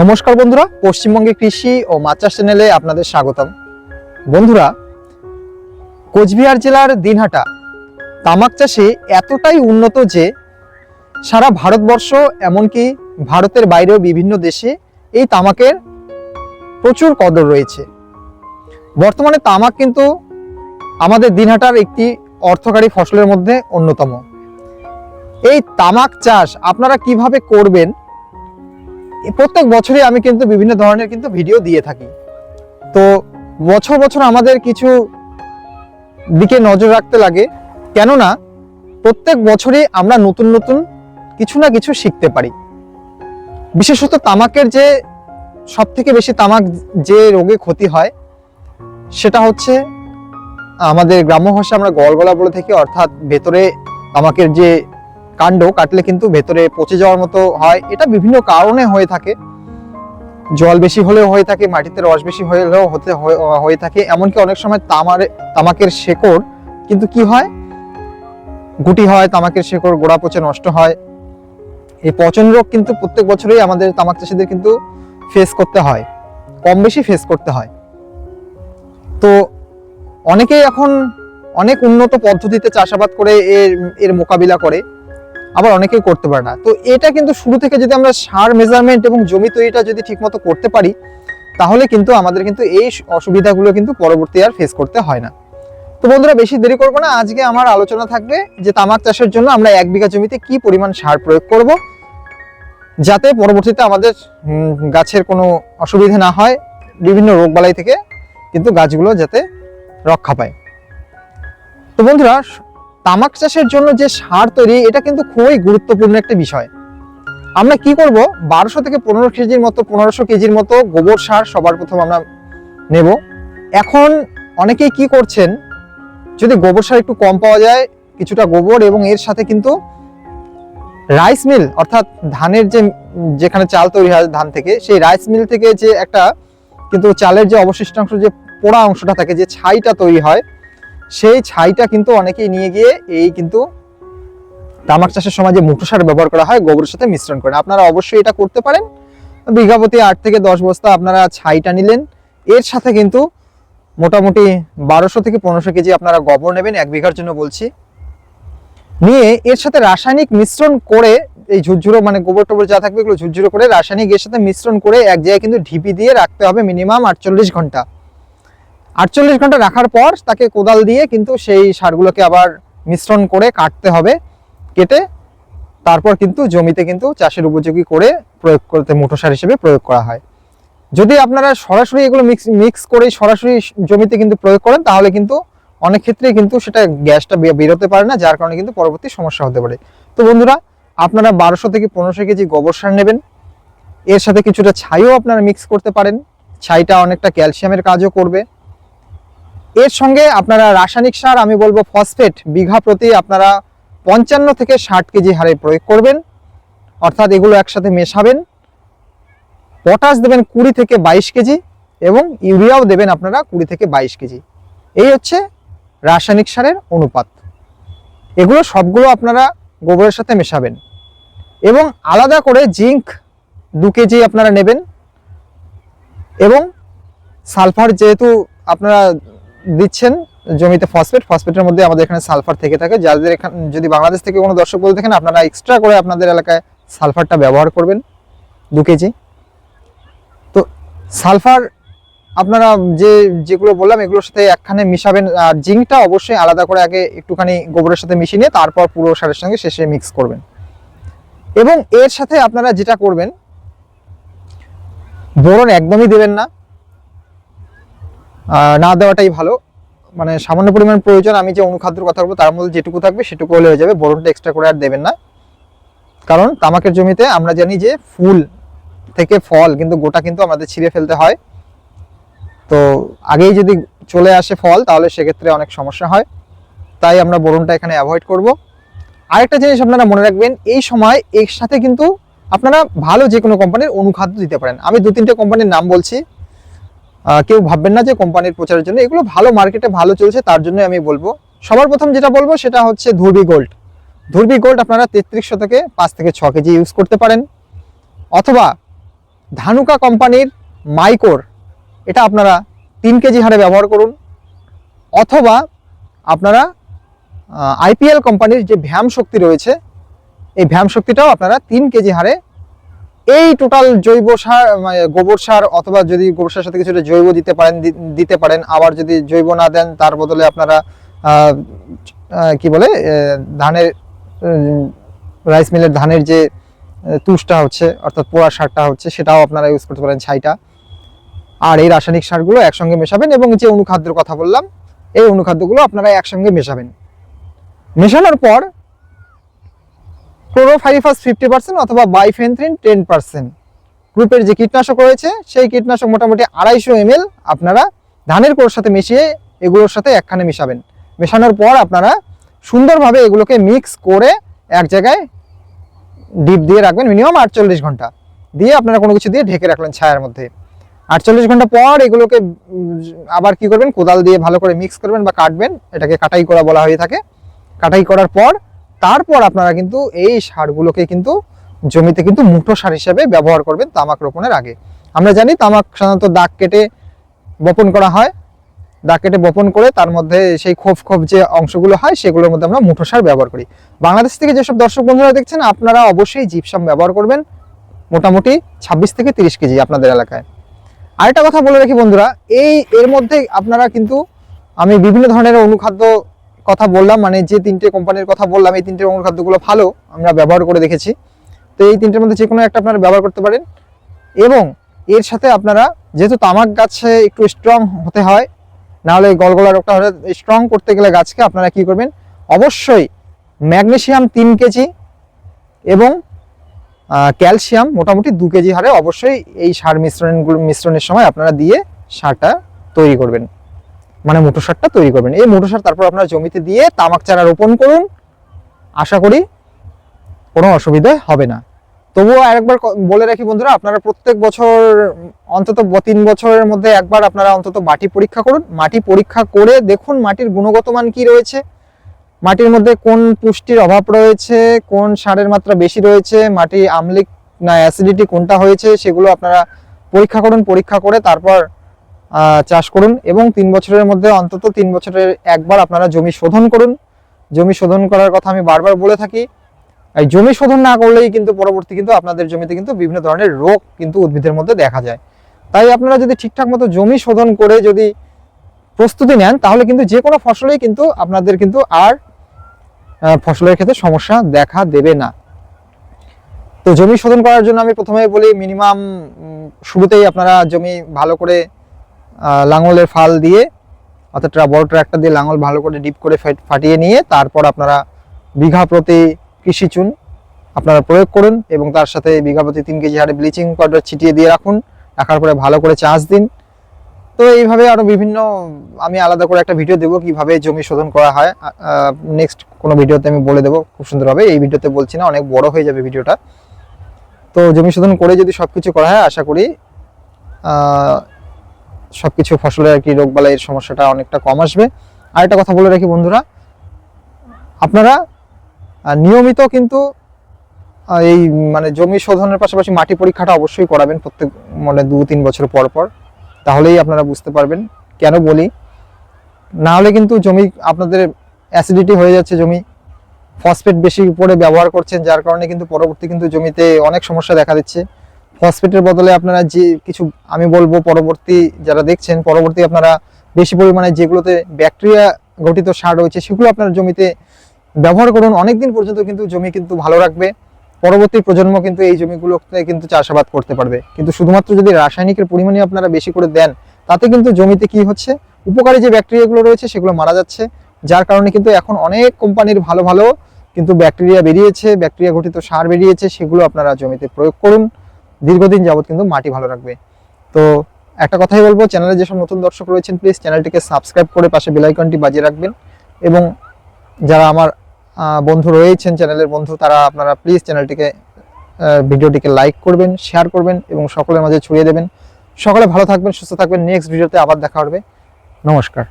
নমস্কার বন্ধুরা, পশ্চিমবঙ্গে কৃষি ও মাছ চাষ চ্যানেলে আপনাদের স্বাগতম। বন্ধুরা, কোচবিহার জেলার দিনহাটা, তামাক চাষে এতটাই উন্নত যে সারা ভারতবর্ষ, এমনকি ভারতের বাইরেও বিভিন্ন দেশে এই তামাকের প্রচুর কদর রয়েছে। বর্তমানে তামাক কিন্তু আমাদের দিনহাটার একটি অর্থকারী ফসলের মধ্যে অন্যতম। এই তামাক চাষ আপনারা কীভাবে করবেন? প্রত্যেক বছরই আমি কিন্তু বিভিন্ন ধরনের কিন্তু ভিডিও দিয়ে থাকি। তো বছর বছর আমাদের কিছু দিকে নজর রাখতে লাগে, কেননা প্রত্যেক বছরই আমরা নতুন নতুন কিছু না কিছু শিখতে পারি। বিশেষত তামাকের যে সব থেকে বেশি তামাক যে রোগে ক্ষতি হয়, সেটা হচ্ছে আমাদের গ্রাম্য ভাষায় আমরা গলগলা বলে থাকি, অর্থাৎ ভেতরে তামাকের যে কাণ্ড কাটলে কিন্তু ভেতরে পচে যাওয়ার মতো হয়। এটা বিভিন্ন কারণে হয়ে থাকে। জল বেশি হলেও হয়ে থাকে, মাটিতে রস বেশি হলেও হতে হয়ে থাকে। এমনকি অনেক সময় তামার, তামাকের শেকড় কিন্তু কি হয়? গুটি হয়, তামাকের শেকড় গোড়া পচে নষ্ট হয়। এই পচন রোগ কিন্তু প্রত্যেক বছরই আমাদের তামাক চাষিদের কিন্তু ফেস করতে হয়। কম বেশি ফেস করতে হয়। তো অনেকেই এখন অনেক উন্নত পদ্ধতিতে চাষাবাদ করে এর এর মোকাবিলা করে, আবার অনেকেই করতে পারে না। তো এটা কিন্তু শুরু থেকে যদি আমরা সার মেজারমেন্ট এবং জমি তৈরিটা যদি ঠিকমতো করতে পারি, তাহলে কিন্তু আমাদের কিন্তু এই অসুবিধাগুলো কিন্তু পরবর্তী আর ফেস করতে হয় না। তো বন্ধুরা, বেশি দেরি করব না। আজকে আমার আলোচনা থাকবে যে তামাক চাষের জন্য আমরা এক বিঘা জমিতে কি পরিমাণ সার প্রয়োগ করব, যাতে পরবর্তীতে আমাদের গাছের কোনো অসুবিধা না হয়, বিভিন্ন রোগবালাই থেকে কিন্তু গাছগুলো যাতে রক্ষা পায়। তো বন্ধুরা, তামাক চাষের জন্য যে সার তৈরি, এটা কিন্তু খুবই গুরুত্বপূর্ণ একটা বিষয়। আমরা কি করব? বারোশো থেকে পনেরো কেজির মতো, পনেরোশো কেজির মতো গোবর সার সবার প্রথম আমরা নেব। এখন অনেকেই কি করছেন, যদি গোবর সার একটু কম পাওয়া যায়, কিছুটা গোবর এবং এর সাথে কিন্তু রাইস মিল অর্থাৎ ধানের যে, যেখানে চাল তৈরি হয় ধান থেকে, সেই রাইস মিল থেকে যে একটা কিন্তু চালের যে অবশিষ্টাংশ যে পোড়া অংশটা থাকে, যে ছাইটা তৈরি হয়, সেই ছাইটা কিন্তু অনেকেই নিয়ে গিয়ে এই কিন্তু তামাক চাষের সময় যে মুঠো সার ব্যবহার করা হয়, গোবরের সাথে মিশ্রণ করেন আপনারা অবশ্যই এটা করতে পারেন। বিঘাপতি আট থেকে দশ বস্তা আপনারা ছাইটা নিলেন। এর সাথে কিন্তু মোটামুটি বারোশো থেকে পনেরোশো কেজি আপনারা গোবর নেবেন এক বিঘার জন্য বলছি। নিয়ে এর সাথে রাসায়নিক মিশ্রণ করে এই ঝুরঝুরো মানে গোবর টোবর যা থাকবে এগুলো ঝুরঝুরো করে রাসায়নিক এর সাথে মিশ্রণ করে এক জায়গায় কিন্তু ঢিপি দিয়ে রাখতে হবে মিনিমাম আটচল্লিশ ঘণ্টা। আটচল্লিশ ঘণ্টা রাখার পর তাকে কোদাল দিয়ে কিন্তু সেই সারগুলোকে আবার মিশ্রণ করে কাটতে হবে, কেটে তারপর কিন্তু জমিতে কিন্তু চাষের উপযোগী করে প্রয়োগ করতে মুঠো সার হিসেবে প্রয়োগ করা হয়। যদি আপনারা সরাসরি এগুলো মিক্স মিক্স করে সরাসরি জমিতে কিন্তু প্রয়োগ করেন, তাহলে কিন্তু অনেক ক্ষেত্রেই কিন্তু সেটা গ্যাসটা বেরোতে পারে না, যার কারণে কিন্তু পরবর্তী সমস্যা হতে পারে। তো বন্ধুরা, আপনারা বারোশো থেকে পনেরোশো কেজি গোবর সার নেবেন। এর সাথে কিছুটা ছাইও আপনারা মিক্স করতে পারেন। ছাইটা অনেকটা ক্যালসিয়ামের কাজও করবে। এর সঙ্গে আপনারা রাসায়নিক সার, আমি বলব ফসফেট বিঘা প্রতি আপনারা পঞ্চান্ন থেকে ষাট কেজি হারে প্রয়োগ করবেন। অর্থাৎ এগুলো একসাথে মেশাবেন। পটাশ দেবেন কুড়ি থেকে বাইশ কেজি এবং ইউরিয়াও দেবেন আপনারা কুড়ি থেকে বাইশ কেজি। এই হচ্ছে রাসায়নিক সারের অনুপাত। এগুলো সবগুলো আপনারা গোবরের সাথে মেশাবেন। এবং আলাদা করে জিঙ্ক দু কেজি আপনারা নেবেন। এবং সালফার যেহেতু আপনারা দিচ্ছেন জমিতে ফসফেট ফসফেটের মধ্যে আমাদের এখানে সালফার থেকে থাকে। যাদের এখানে যদি বাংলাদেশ থেকে কোনো দর্শক বলে থাকেন, আপনারা এক্সট্রা করে আপনাদের এলাকায় সালফারটা ব্যবহার করবেন, দু কেজি। তো সালফার আপনারা যে, যেগুলো বললাম, এগুলোর সাথে একখানে মিশাবেন, আর জিঙ্কটা অবশ্যই আলাদা করে আগে একটুখানি গোবরের সাথে মিশিয়ে নিয়ে তারপর পুরো সারের সঙ্গে শেষে মিক্স করবেন। এবং এর সাথে আপনারা যেটা করবেন, বোরন একদমই দেবেন না। না দেওয়াটাই ভালো। মানে সামান্য পরিমাণ প্রয়োজন, আমি যে অনুখাদ্যর কথা বলব, তার মধ্যে যেটুকু থাকবে সেটুকু হলে হয়ে যাবে। বোরনটা এক্সট্রা করে আর দেবেন না। কারণ তামাকের জমিতে আমরা জানি যে ফুল থেকে ফল কিন্তু গোটা কিন্তু আমাদের ছিঁড়ে ফেলতে হয়। তো আগেই যদি চলে আসে ফল, তাহলে সেক্ষেত্রে অনেক সমস্যা হয়। তাই আমরা বোরনটা এখানে অ্যাভয়েড করব। আরেকটা জিনিস আপনারা মনে রাখবেন, এই সময় এর সাথে কিন্তু আপনারা ভালো যে কোনো কোম্পানির অনুখাদ্য দিতে পারেন। আমি দু তিনটে কোম্পানির নাম বলছি। কেউ ভাববেন না যে কোম্পানির প্রচারের জন্য। এগুলো ভালো মার্কেটে ভালো চলছে, তার জন্য আমি বলব। সবার প্রথম যেটা বলব, সেটা হচ্ছে ধুরবি গোল্ড। ধুরবি গোল্ড আপনারা তেত্রিশ শতকে পাঁচ থেকে ছ কেজি ইউজ করতে পারেন। অথবা ধানুকা কোম্পানির মাইকোর, এটা আপনারা তিন কেজি হারে ব্যবহার করুন। অথবা আপনারা আইপিএল কোম্পানির যে ভ্যাম শক্তি রয়েছে, এই ভ্যাম শক্তিটাও আপনারা তিন কেজি হারে এই টোটাল জৈব সার মানে গোবর সার অথবা যদি গোবর সারের সাথে কিছুটা জৈব দিতে পারেন দিতে পারেন, আবার যদি জৈব না দেন, তার বদলে আপনারা কি বলে ধানের রাইস মিলের ধানের যে তুষটা হচ্ছে, অর্থাৎ পোড়া সারটা হচ্ছে, সেটাও আপনারা ইউজ করতে পারেন ছাইটা। আর এই রাসায়নিক সারগুলো একসঙ্গে মেশাবেন এবং যে অনুখাদ্যের কথা বললাম, এই অনুখাদ্যগুলো আপনারা একসঙ্গে মেশাবেন। মেশানোর পর ক্লোরোফাইরিফাস ফিফটি পার্সেন্ট অথবা বাইফেনথ্রিন টেন পার্সেন্ট গ্রুপের যে কীটনাশক রয়েছে, সেই কীটনাশক মোটামুটি আড়াইশো এমএল আপনারা ধানের কোড়োর সাথে মিশিয়ে এগুলোর সাথে একখানে মেশাবেন। মেশানোর পর আপনারা সুন্দরভাবে এগুলোকে মিক্স করে এক জায়গায় ডিপ দিয়ে রাখবেন মিনিমাম আটচল্লিশ ঘণ্টা। দিয়ে আপনারা কোনো কিছু দিয়ে ঢেকে রাখলেন ছায়ার মধ্যে। আটচল্লিশ ঘণ্টা পর এগুলোকে আবার কি করবেন, কোদাল দিয়ে ভালো করে মিক্স করবেন বা কাটবেন। এটাকে কাটাই করা বলা হয়ে থাকে। কাটাই করার পর তারপর আপনারা কিন্তু এই সারগুলোকে কিন্তু জমিতে কিন্তু মুঠো সার হিসেবে ব্যবহার করবেন তামাক রোপণের আগে। আমরা জানি তামাক সাধারণত দাগ কেটে বপন করা হয়। দাগ কেটে বপন করে তার মধ্যে সেই খোপ খোপ যে অংশগুলো হয়, সেগুলোর মধ্যে আমরা মুঠো সার ব্যবহার করি। বাংলাদেশ থেকে যেসব দর্শক বন্ধুরা দেখছেন, আপনারা অবশ্যই জিপসাম ব্যবহার করবেন মোটামুটি ছাব্বিশ থেকে তিরিশ কেজি আপনাদের এলাকায়। আরেকটা কথা বলে রাখি বন্ধুরা, এই এর মধ্যে আপনারা কিন্তু আমি বিভিন্ন ধরনের অনুখাদ্য কথা বললাম মানে যে তিনটে কোম্পানির কথা বললাম, এই তিনটে অনুখাদ্যগুলো ভালো আমরা ব্যবহার করে দেখেছি। তো এই তিনটের মধ্যে যে কোনো একটা আপনারা ব্যবহার করতে পারেন। এবং এর সাথে আপনারা, যেহেতু তামাক গাছে একটু স্ট্রং হতে হয়, নাহলে গলগলা রোগটা হলে স্ট্রং করতে গেলে গাছকে আপনারা কি করবেন? অবশ্যই ম্যাগনেসিয়াম তিন কেজি এবং ক্যালসিয়াম মোটামুটি দু কেজি হারে অবশ্যই এই সার মিশ্রণগুলো মিশ্রণের সময় আপনারা দিয়ে সারটা তৈরি করবেন। মানে মোটর সারটা তৈরি করবেন। এই মোটর সার তারপর আপনার জমিতে দিয়ে তামাক চারা রোপণ করুন। আশা করি কোনো অসুবিধা হবে না। তবুও আরেকবার বলে রাখি বন্ধুরা, আপনারা প্রত্যেক বছর, অন্তত তিন বছরের মধ্যে একবার আপনারা অন্তত মাটি পরীক্ষা করুন। মাটি পরীক্ষা করে দেখুন মাটির গুণগত মান কি রয়েছে। মাটির মধ্যে কোন পুষ্টির অভাব রয়েছে, কোন সারের মাত্রা বেশি রয়েছে মাটি আমলিক না অ্যাসিডিটি কোনটা হয়েছে, সেগুলো আপনারা পরীক্ষা করুন। পরীক্ষা করে তারপর চাষ করুন এবং তিন বছরের মধ্যে অন্তত তিন বছরের একবার আপনারা জমি শোধন করুন। জমি শোধন করার কথা আমি বারবার বলে থাকি। এই জমি শোধন না করলেই কিন্তু পরবর্তী কিন্তু আপনাদের জমিতে কিন্তু বিভিন্ন ধরনের রোগ কিন্তু উদ্ভিদের মধ্যে দেখা যায়। তাই আপনারা যদি ঠিকঠাক মতো জমি শোধন করে যদি প্রস্তুতি নেন, তাহলে কিন্তু যে কোনো ফসলেই কিন্তু আপনাদের কিন্তু আর ফসলের ক্ষেত্রে সমস্যা দেখা দেবে না। তো জমি শোধন করার জন্য আমি প্রথমে বলি মিনিমাম শুরুতেই আপনারা জমি ভালো করে লাঙলের ফাল দিয়ে, অর্থাৎ বড় ট্রাক্টর দিয়ে লাঙল ভালো করে ডিপ করে ফেট- ফাটিয়ে নিয়ে তারপর আপনারা বিঘা প্রতি কৃষি চুন আপনারা প্রয়োগ করুন এবং তার সাথে বিঘা প্রতি তিন কেজি হারে ব্লিচিং পাউডার ছিটিয়ে দিয়ে রাখুন, রাখার পরে ভালো করে চাষ দিন। তো এইভাবে আরও বিভিন্ন, আমি আলাদা করে একটা ভিডিও দেবো কীভাবে জমি শোধন করা হয়। নেক্সট কোনো ভিডিওতে আমি বলে দেবো, খুব সুন্দরভাবে। এই ভিডিওতে বলছি না, অনেক বড় হয়ে যাবে ভিডিওটা। তো জমি শোধন করে যদি সবকিছু করা হয়, আশা করি সবকিছু ফসলের আর কি রোগবালাইয়ের সমস্যাটা অনেকটা কম আসবে। আর একটা কথা বলে রাখি বন্ধুরা, আপনারা নিয়মিত কিন্তু এই মানে জমি শোধনের পাশাপাশি মাটি পরীক্ষাটা অবশ্যই করাবেন প্রত্যেক মানে দু, তিন বছর পর পর। তাহলেই আপনারা বুঝতে পারবেন কেন বলি, না হলে কিন্তু জমি আপনাদের অ্যাসিডিটি হয়ে যাচ্ছে, জমি ফসফেট বেশি করে ব্যবহার করছেন, যার কারণে কিন্তু পরবর্তী কিন্তু জমিতে অনেক সমস্যা দেখা দিচ্ছে। ফসফেটের বদলে আপনারা যে কিছু আমি বলব পরবর্তী যারা দেখছেন, পরবর্তী আপনারা বেশি পরিমাণে যেগুলোতে ব্যাকটেরিয়া গঠিত সার রয়েছে, সেগুলো আপনার জমিতে ব্যবহার করুন। অনেকদিন পর্যন্ত কিন্তু জমি কিন্তু ভালো রাখবে। পরবর্তী প্রজন্ম কিন্তু এই জমিগুলোতে কিন্তু চাষাবাদ করতে পারবে। কিন্তু শুধুমাত্র যদি রাসায়নিকের পরিমাণে আপনারা বেশি করে দেন, তাতে কিন্তু জমিতে কি হচ্ছে? উপকারী যে ব্যাকটেরিয়াগুলো রয়েছে, সেগুলো মারা যাচ্ছে। যার কারণে কিন্তু এখন অনেক কোম্পানির ভালো ভালো কিন্তু ব্যাকটেরিয়া বেরিয়েছে ব্যাকটেরিয়া গঠিত সার বেরিয়েছে, সেগুলো আপনারা জমিতে প্রয়োগ করুন। দীর্ঘদিন যাবৎ কিন্তু মাটি ভালো রাখবে। তো একটা কথাই বলব, চ্যানেলে যেসব নতুন দর্শক রয়েছেন প্লিজ চ্যানেলটিকে সাবস্ক্রাইব করে পাশে বেল আইকনটি বাজিয়ে রাখবেন। এবং যারা আমার বন্ধু রয়েছেন, চ্যানেলের বন্ধু, তারা আপনারা প্লিজ চ্যানেলটিকে ভিডিওটিকে লাইক করবেন শেয়ার করবেন এবং সকলের মাঝে ছড়িয়ে দেবেন। সকলে ভালো থাকবেন, সুস্থ থাকবেন। নেক্সট ভিডিওতে আবার দেখা হবে। নমস্কার।